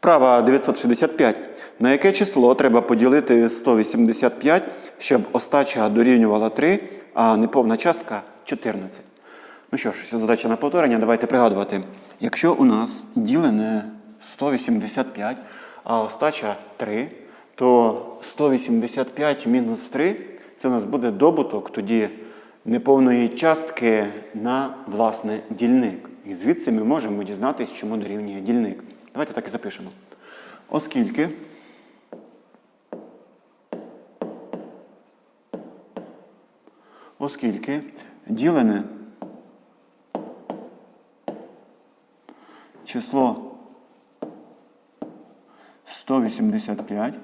Вправа 965. На яке число треба поділити 185, щоб остача дорівнювала 3, а неповна частка 14? Ну що ж, задача на повторення, давайте пригадувати. Якщо у нас ділене 185, а остача 3, то 185 мінус 3 це у нас буде добуток тоді неповної частки на власне дільник. І звідси ми можемо дізнатися, чому дорівнює дільник. Давайте так і запишемо. Оскільки оскільки ділене число 185,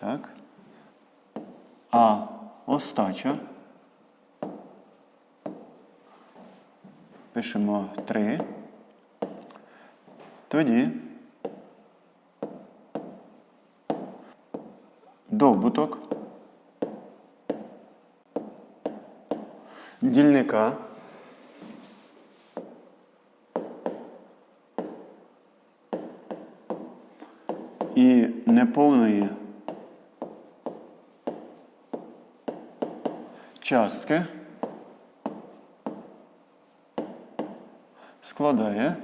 так, а остача пишемо 3, тоді. Добуток. Дільника. І неповної частки складає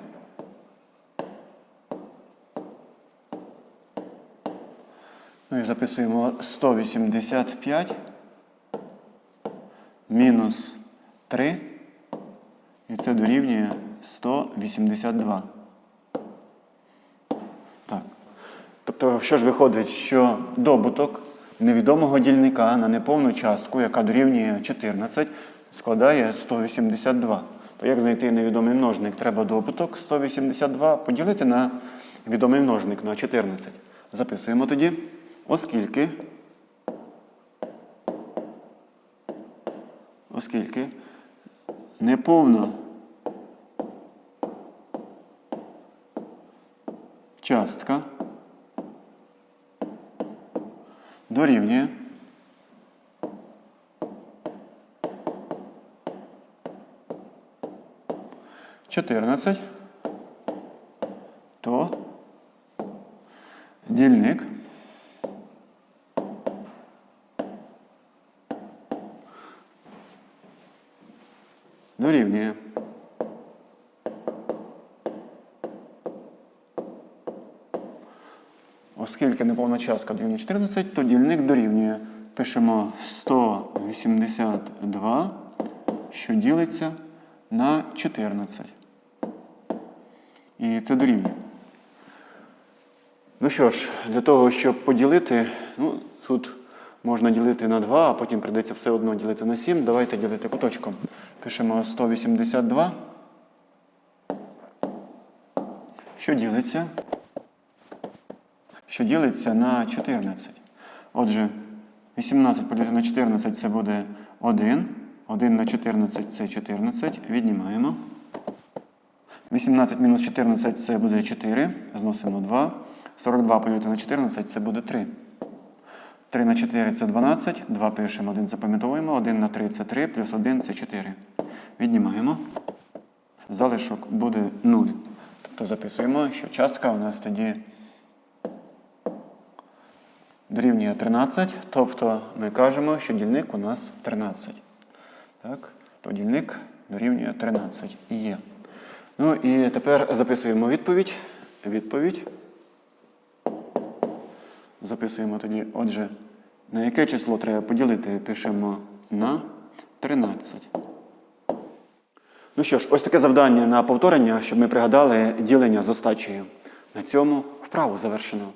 Ну і записуємо 185 мінус 3. І це дорівнює 182. Так. Тобто, що ж виходить, що добуток невідомого дільника на неповну частку, яка дорівнює 14, складає 182. То як знайти невідомий множник? Треба добуток 182 поділити на відомий множник на 14. Записуємо тоді, оскільки, оскільки неповна частка дорівнює чотирнадцять, то дільник дорівнює Оскільки неповна частка дорівнює 14, то дільник дорівнює. Пишемо 182, що ділиться на 14. І це дорівнює. Ну що ж, для того, щоб поділити, ну, тут можна ділити на 2, а потім прийдеться все одно ділити на 7. Давайте ділити куточком. Пишемо 182. Що ділиться? Що ділиться на 14. Отже, 18 поділити на 14 це буде 1. 1 на 14 це 14. Віднімаємо. 18 мінус 14 це буде 4. Зносимо 2. 42 поділити на 14 це буде 3. 3 на 4 це 12. 2 пишемо, 1 запам'ятовуємо. 1 на 3 це 3, плюс 1 це 4. Віднімаємо. Залишок буде 0. Тобто записуємо, що частка у нас тоді дорівнює 13. Тобто ми кажемо, що дільник у нас 13. Так? То дільник дорівнює 13 і є. Ну і тепер записуємо відповідь. Відповідь. Записуємо тоді, отже, на яке число треба поділити, пишемо на 13. Ну що ж, ось таке завдання на повторення, щоб ми пригадали ділення з остачею. На цьому вправу завершено.